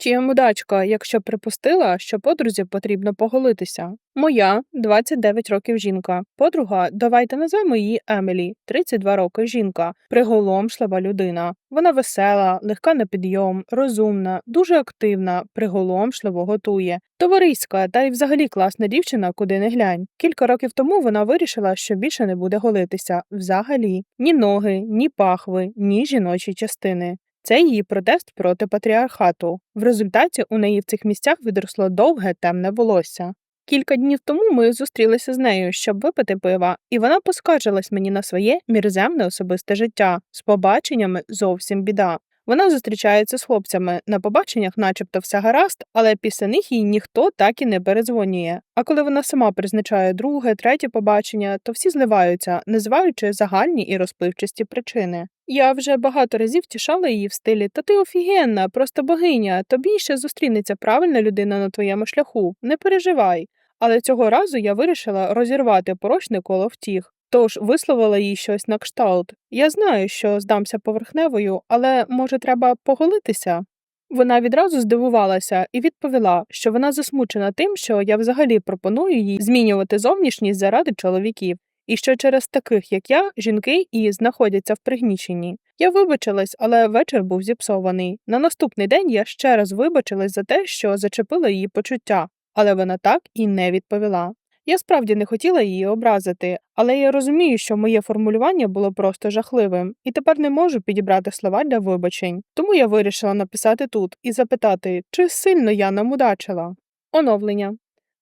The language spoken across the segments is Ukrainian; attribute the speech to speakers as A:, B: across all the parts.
A: Чи я мудачка, якщо припустила, що подрузі потрібно поголитися? Моя 29 років жінка. Подруга, давайте назвемо її Емілі, 32 роки жінка, приголомшлива людина. Вона весела, легка на підйом, розумна, дуже активна, приголомшливо готує. Товариська та й взагалі класна дівчина, куди не глянь. Кілька років тому вона вирішила, що більше не буде голитися. Взагалі ні ноги, ні пахви, ні жіночі частини. Це її протест проти патріархату. В результаті у неї в цих місцях відросло довге темне волосся. Кілька днів тому ми зустрілися з нею, щоб випити пива, і вона поскаржилась мені на своє мірземне особисте життя з побаченнями зовсім біда. Вона зустрічається з хлопцями на побаченнях, начебто все гаразд, але після них їй ніхто так і не передзвонює. А коли вона сама призначає друге, третє побачення, то всі зливаються, називаючи загальні і розпливчасті причини. Я вже багато разів тішала її в стилі Та ти офігенна, просто богиня, тобі ще зустрінеться правильна людина на твоєму шляху, не переживай. Але цього разу я вирішила розірвати порочне коло втіх. Тож висловила їй щось на кшталт. Я знаю, що здамся поверхневою, але може треба поголитися. Вона відразу здивувалася і відповіла, що вона засмучена тим, що я взагалі пропоную їй змінювати зовнішність заради чоловіків, і що через таких, як я, жінки і знаходяться в пригніченні. Я вибачилась, але вечір був зіпсований. На наступний день я ще раз вибачилась за те, що зачепила її почуття, але вона так і не відповіла. Я справді не хотіла її образити, але я розумію, що моє формулювання було просто жахливим, і тепер не можу підібрати слова для вибачень. Тому я вирішила написати тут і запитати, чи сильно я намудачила. Оновлення.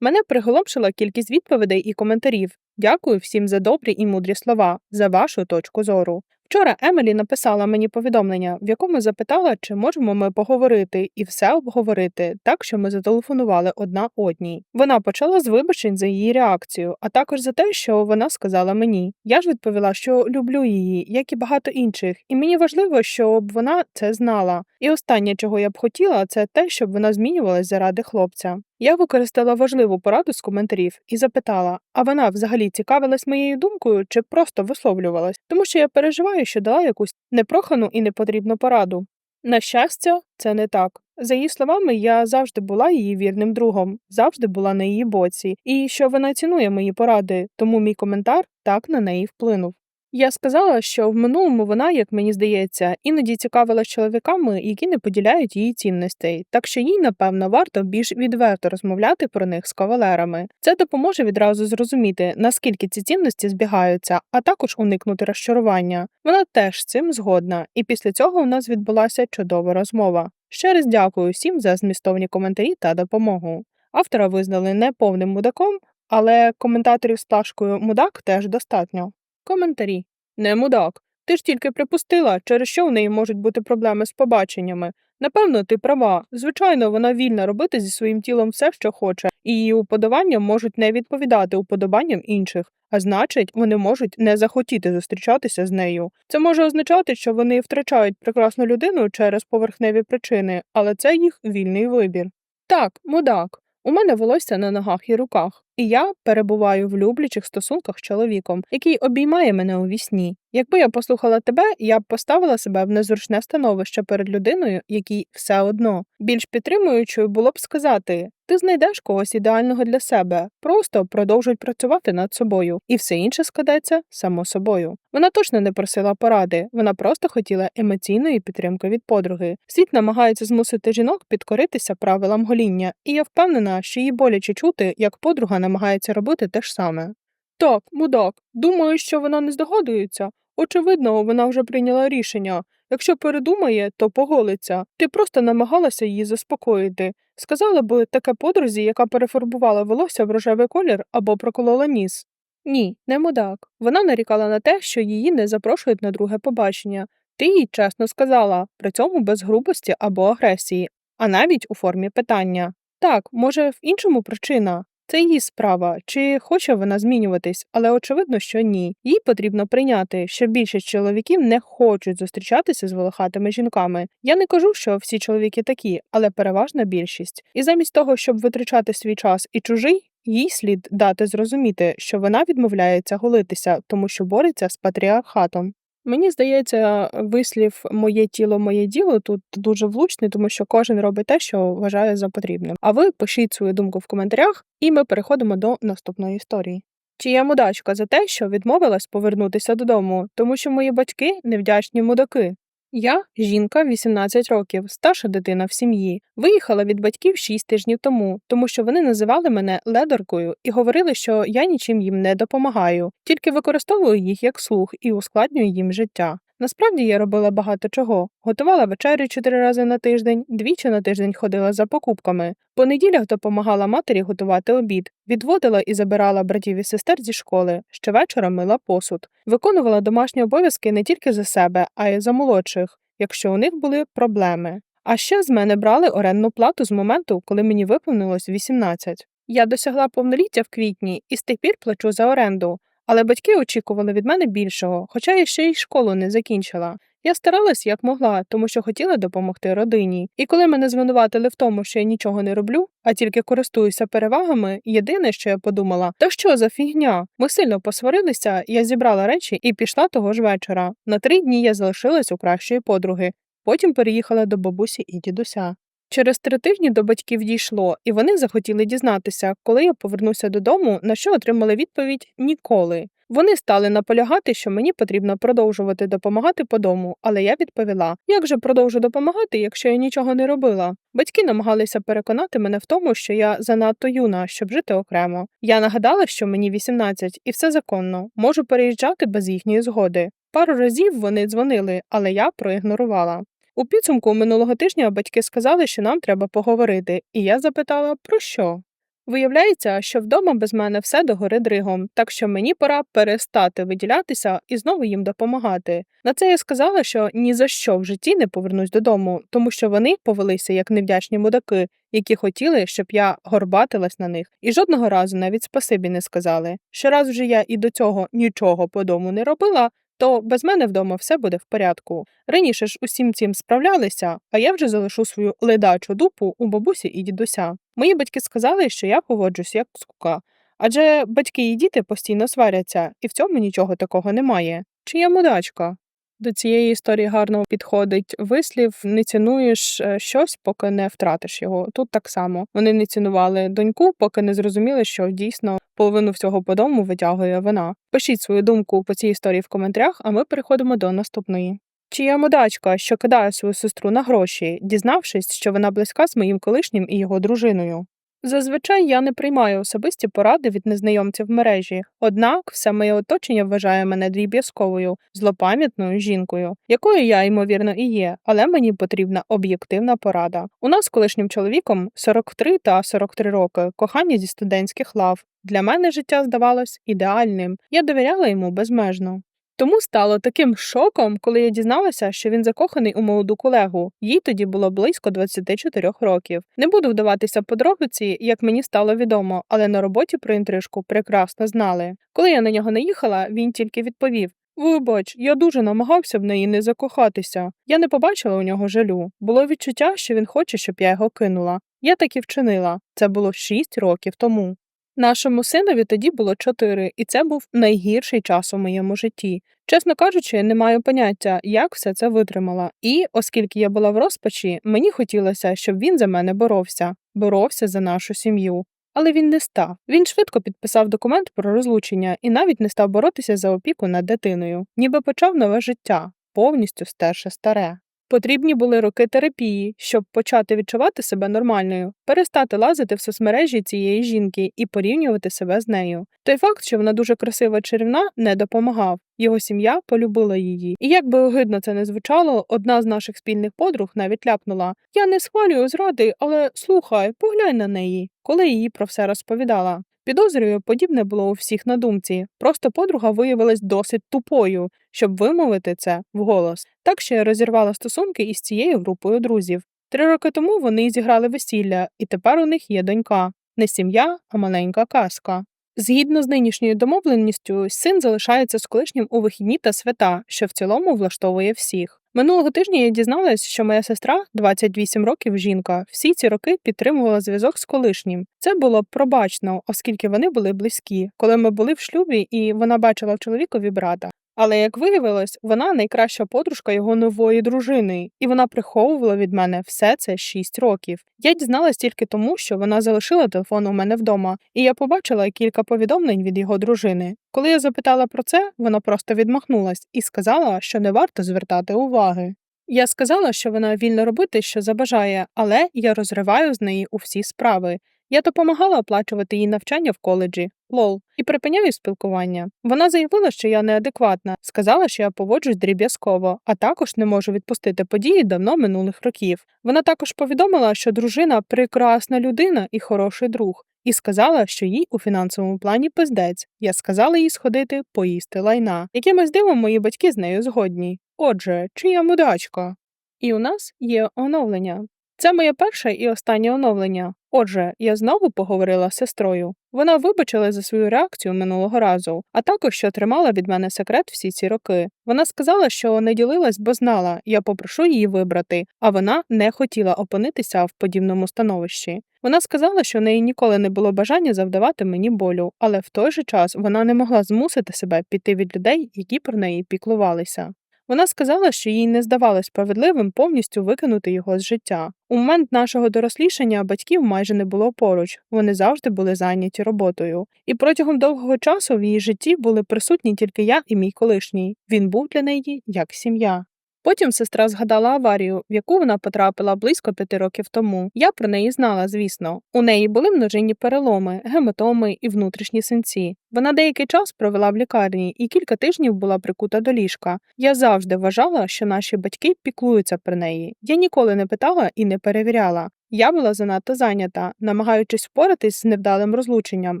A: Мене приголомшила кількість відповідей і коментарів. Дякую всім за добрі і мудрі слова, за вашу точку зору. Вчора Емелі написала мені повідомлення, в якому запитала, чи можемо ми поговорити і все обговорити, так що ми зателефонували одна одній. Вона почала з вибачень за її реакцію, а також за те, що вона сказала мені. Я ж відповіла, що люблю її, як і багато інших, і мені важливо, щоб вона це знала. І останнє, чого я б хотіла, це те, щоб вона змінювалась заради хлопця. Я використала важливу пораду з коментарів і запитала, а вона взагалі цікавилась моєю думкою чи просто висловлювалась, тому що я переживаю, що дала якусь непрохану і непотрібну пораду. На щастя, це не так. За її словами, я завжди була її вірним другом, завжди була на її боці, і що вона цінує мої поради, тому мій коментар так на неї вплинув. Я сказала, що в минулому вона, як мені здається, іноді цікавилась чоловіками, які не поділяють її цінностей, так що їй, напевно, варто більш відверто розмовляти про них з кавалерами. Це допоможе відразу зрозуміти, наскільки ці цінності збігаються, а також уникнути розчарування. Вона теж з цим згодна, і після цього у нас відбулася чудова розмова. Ще раз дякую всім за змістовні коментарі та допомогу. Автора визнали не повним мудаком, але коментаторів з плашкою мудак теж достатньо. Коментарі. Не мудак. Ти ж тільки припустила, через що в неї можуть бути проблеми з побаченнями. Напевно, ти права. Звичайно, вона вільна робити зі своїм тілом все, що хоче, і її уподобання можуть не відповідати уподобанням інших, а значить, вони можуть не захотіти зустрічатися з нею. Це може означати, що вони втрачають прекрасну людину через поверхневі причини, але це їх вільний вибір. Так, мудак. У мене волосся на ногах і руках, і я перебуваю в люблячих стосунках з чоловіком, який обіймає мене у вісні. Якби я послухала тебе, я б поставила себе в незручне становище перед людиною, якій все одно. Більш підтримуючою було б сказати: ти знайдеш когось ідеального для себе, просто продовжуй працювати над собою, і все інше складеться само собою. Вона точно не просила поради, вона просто хотіла емоційної підтримки від подруги. Світ намагається змусити жінок підкоритися правилам гоління, і я впевнена, що їй боляче чути, як подруга намагається робити те ж саме. Так, мудак, думаю, що вона не здогадується. Очевидно, вона вже прийняла рішення. Якщо передумає, то поголиться. Ти просто намагалася її заспокоїти. Сказала би таке подрузі, яка перефарбувала волосся в рожевий колір або проколола ніс. Ні, не мудак. Вона нарікала на те, що її не запрошують на друге побачення. Ти їй чесно сказала, при цьому без грубості або агресії, а навіть у формі питання. Так, може, в іншому причина. Це її справа, чи хоче вона змінюватись, але очевидно, що ні. Їй потрібно прийняти, що більшість чоловіків не хочуть зустрічатися з волохатими жінками. Я не кажу, що всі чоловіки такі, але переважна більшість. І замість того, щоб витрачати свій час і чужий, їй слід дати зрозуміти, що вона відмовляється голитися, тому що бореться з патріархатом. Мені здається, вислів моє тіло, моє діло тут дуже влучний, тому що кожен робить те, що вважає за потрібним. А ви пишіть свою думку в коментарях, і ми переходимо до наступної історії. Чи я мудачка за те, що відмовилась повернутися додому, тому що мої батьки невдячні мудаки? Я жінка 18 років, старша дитина в сім'ї. Виїхала від батьків 6 тижнів тому, тому що вони називали мене ледоркою і говорили, що я нічим їм не допомагаю, тільки використовую їх як слух і ускладнюю їм життя. Насправді я робила багато чого. Готувала вечерю чотири рази на тиждень, двічі на тиждень ходила за покупками. По неділях допомагала матері готувати обід, відводила і забирала братів і сестер зі школи, щовечора мила посуд, виконувала домашні обов'язки не тільки за себе, а й за молодших, якщо у них були проблеми. А ще з мене брали орендну плату з моменту, коли мені виповнилось 18. Я досягла повноліття в квітні і з тих пір плачу за оренду. Але батьки очікували від мене більшого, хоча я ще й школу не закінчила. Я старалась як могла, тому що хотіла допомогти родині. І коли мене звинуватили в тому, що я нічого не роблю, а тільки користуюся перевагами, єдине, що я подумала, та що за фігня? Ми сильно посварилися, я зібрала речі і пішла того ж вечора. На три дні я залишилась у кращої подруги. Потім переїхала до бабусі і дідуся. Через три тижні до батьків дійшло, і вони захотіли дізнатися, коли я повернуся додому, на що отримали відповідь ніколи. Вони стали наполягати, що мені потрібно продовжувати допомагати по дому, але я відповіла: як же продовжу допомагати, якщо я нічого не робила? Батьки намагалися переконати мене в тому, що я занадто юна, щоб жити окремо. Я нагадала, що мені 18 і все законно, можу переїжджати без їхньої згоди. Пару разів вони дзвонили, але я проігнорувала. У підсумку минулого тижня батьки сказали, що нам треба поговорити, і я запитала, про що. Виявляється, що вдома без мене все догори дригом, так що мені пора перестати виділятися і знову їм допомагати. На це я сказала, що ні за що в житті не повернусь додому, тому що вони повелися як невдячні мудаки, які хотіли, щоб я горбатилась на них, і жодного разу навіть спасибі не сказали. Що раз вже я і до цього нічого по дому не робила, то без мене вдома все буде в порядку. Раніше ж усім цим справлялися, а я вже залишу свою ледачу дупу у бабусі і дідуся. Мої батьки сказали, що я поводжусь як скука. Адже батьки і діти постійно сваряться, і в цьому нічого такого немає. Чи я мудачка? До цієї історії гарно підходить вислів не цінуєш е, щось, поки не втратиш його. Тут так само вони не цінували доньку, поки не зрозуміли, що дійсно половину всього по дому витягує вона. Пишіть свою думку по цій історії в коментарях, а ми переходимо до наступної. Чи я мудачка, що кидає свою сестру на гроші, дізнавшись, що вона близька з моїм колишнім і його дружиною? Зазвичай я не приймаю особисті поради від незнайомців в мережі, однак все моє оточення вважає мене дріб'язковою, злопам'ятною жінкою, якою я, ймовірно, і є, але мені потрібна об'єктивна порада. У нас з колишнім чоловіком 43 та 43 роки, кохання зі студентських лав. Для мене життя здавалось ідеальним. Я довіряла йому безмежно. Тому стало таким шоком, коли я дізналася, що він закоханий у молоду колегу. Їй тоді було близько 24 років. Не буду вдаватися подробиці, як мені стало відомо, але на роботі про інтрижку прекрасно знали. Коли я на нього не їхала, він тільки відповів: Вибач, я дуже намагався в неї не закохатися. Я не побачила у нього жалю. Було відчуття, що він хоче, щоб я його кинула. Я так і вчинила. Це було 6 років тому. Нашому синові тоді було чотири, і це був найгірший час у моєму житті. Чесно кажучи, не маю поняття, як все це витримала. І, оскільки я була в розпачі, мені хотілося, щоб він за мене боровся, боровся за нашу сім'ю. Але він не став. Він швидко підписав документ про розлучення і навіть не став боротися за опіку над дитиною, ніби почав нове життя, повністю стерше старе. Потрібні були роки терапії, щоб почати відчувати себе нормальною, перестати лазити в соцмережі цієї жінки і порівнювати себе з нею. Той факт, що вона дуже красива чарівна, не допомагав. Його сім'я полюбила її. І як би огидно це не звучало, одна з наших спільних подруг навіть ляпнула: Я не схвалюю зради, але слухай, поглянь на неї, коли їй про все розповідала. Підозрюю, подібне було у всіх на думці. Просто подруга виявилась досить тупою, щоб вимовити це вголос. Так що я розірвала стосунки із цією групою друзів. Три роки тому вони зіграли весілля, і тепер у них є донька. Не сім'я, а маленька казка. Згідно з нинішньою домовленістю, син залишається з колишнім у вихідні та свята, що в цілому влаштовує всіх. Минулого тижня я дізналась, що моя сестра, 28 років жінка, всі ці роки підтримувала зв'язок з колишнім. Це було пробачно, оскільки вони були близькі, коли ми були в шлюбі, і вона бачила в чоловікові брата. Але як виявилось, вона найкраща подружка його нової дружини, і вона приховувала від мене все це 6 років. Я дізналась тільки тому, що вона залишила телефон у мене вдома, і я побачила кілька повідомлень від його дружини. Коли я запитала про це, вона просто відмахнулась і сказала, що не варто звертати уваги. Я сказала, що вона вільно робити, що забажає, але я розриваю з неї у всі справи. Я допомагала оплачувати їй навчання в коледжі, лол, і припиняю спілкування. Вона заявила, що я неадекватна, сказала, що я поводжусь дріб'язково, а також не можу відпустити події давно минулих років. Вона також повідомила, що дружина прекрасна людина і хороший друг, і сказала, що їй у фінансовому плані пиздець. Я сказала їй сходити поїсти лайна. Якимось дивом мої батьки з нею згодні. Отже, чия мудачка? І у нас є оновлення. Це моє перше і останнє оновлення. Отже, я знову поговорила з сестрою. Вона вибачила за свою реакцію минулого разу, а також що тримала від мене секрет всі ці роки. Вона сказала, що не ділилась, бо знала, я попрошу її вибрати, а вона не хотіла опинитися в подібному становищі. Вона сказала, що в неї ніколи не було бажання завдавати мені болю, але в той же час вона не могла змусити себе піти від людей, які про неї піклувалися. Вона сказала, що їй не здавалось справедливим повністю викинути його з життя. У момент нашого дорослішання батьків майже не було поруч, вони завжди були зайняті роботою. І протягом довгого часу в її житті були присутні тільки я і мій колишній. Він був для неї як сім'я. Потім сестра згадала аварію, в яку вона потрапила близько п'яти років тому. Я про неї знала, звісно. У неї були множинні переломи, гематоми і внутрішні синці. Вона деякий час провела в лікарні і кілька тижнів була прикута до ліжка. Я завжди вважала, що наші батьки піклуються про неї. Я ніколи не питала і не перевіряла. Я була занадто зайнята, намагаючись впоратись з невдалим розлученням,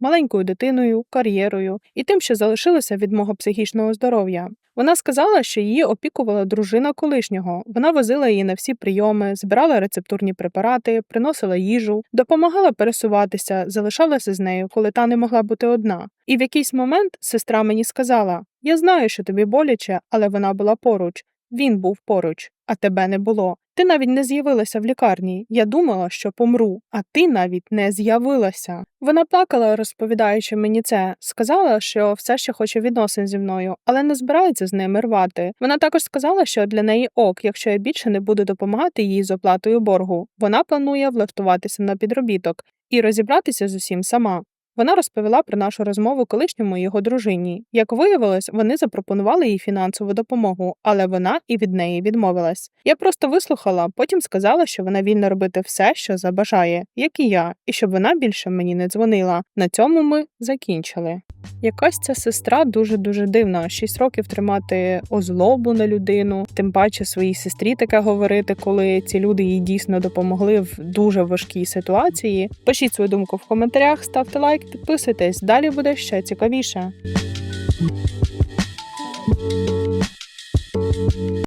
A: маленькою дитиною, кар'єрою і тим, що залишилося від мого психічного здоров'я. Вона сказала, що її опікувала дружина колишнього. Вона возила її на всі прийоми, збирала рецептурні препарати, приносила їжу, допомагала пересуватися, залишалася з нею, коли та не могла бути одна. І в якийсь момент сестра мені сказала: Я знаю, що тобі боляче, але вона була поруч. Він був поруч, а тебе не було. Ти навіть не з'явилася в лікарні. Я думала, що помру, а ти навіть не з'явилася. Вона плакала, розповідаючи мені це, сказала, що все ще хоче відносин зі мною, але не збирається з ними рвати. Вона також сказала, що для неї ок, якщо я більше не буду допомагати їй з оплатою боргу. Вона планує влаштуватися на підробіток і розібратися з усім сама. Вона розповіла про нашу розмову колишньому його дружині. Як виявилось, вони запропонували їй фінансову допомогу, але вона і від неї відмовилась. Я просто вислухала, потім сказала, що вона вільна робити все, що забажає, як і я, і щоб вона більше мені не дзвонила. На цьому ми закінчили. Якась ця сестра дуже дуже дивна. Шість років тримати озлобу на людину, тим паче своїй сестрі таке говорити, коли ці люди їй дійсно допомогли в дуже важкій ситуації. Пишіть свою думку в коментарях, ставте підписуйтесь. Далі буде ще цікавіше.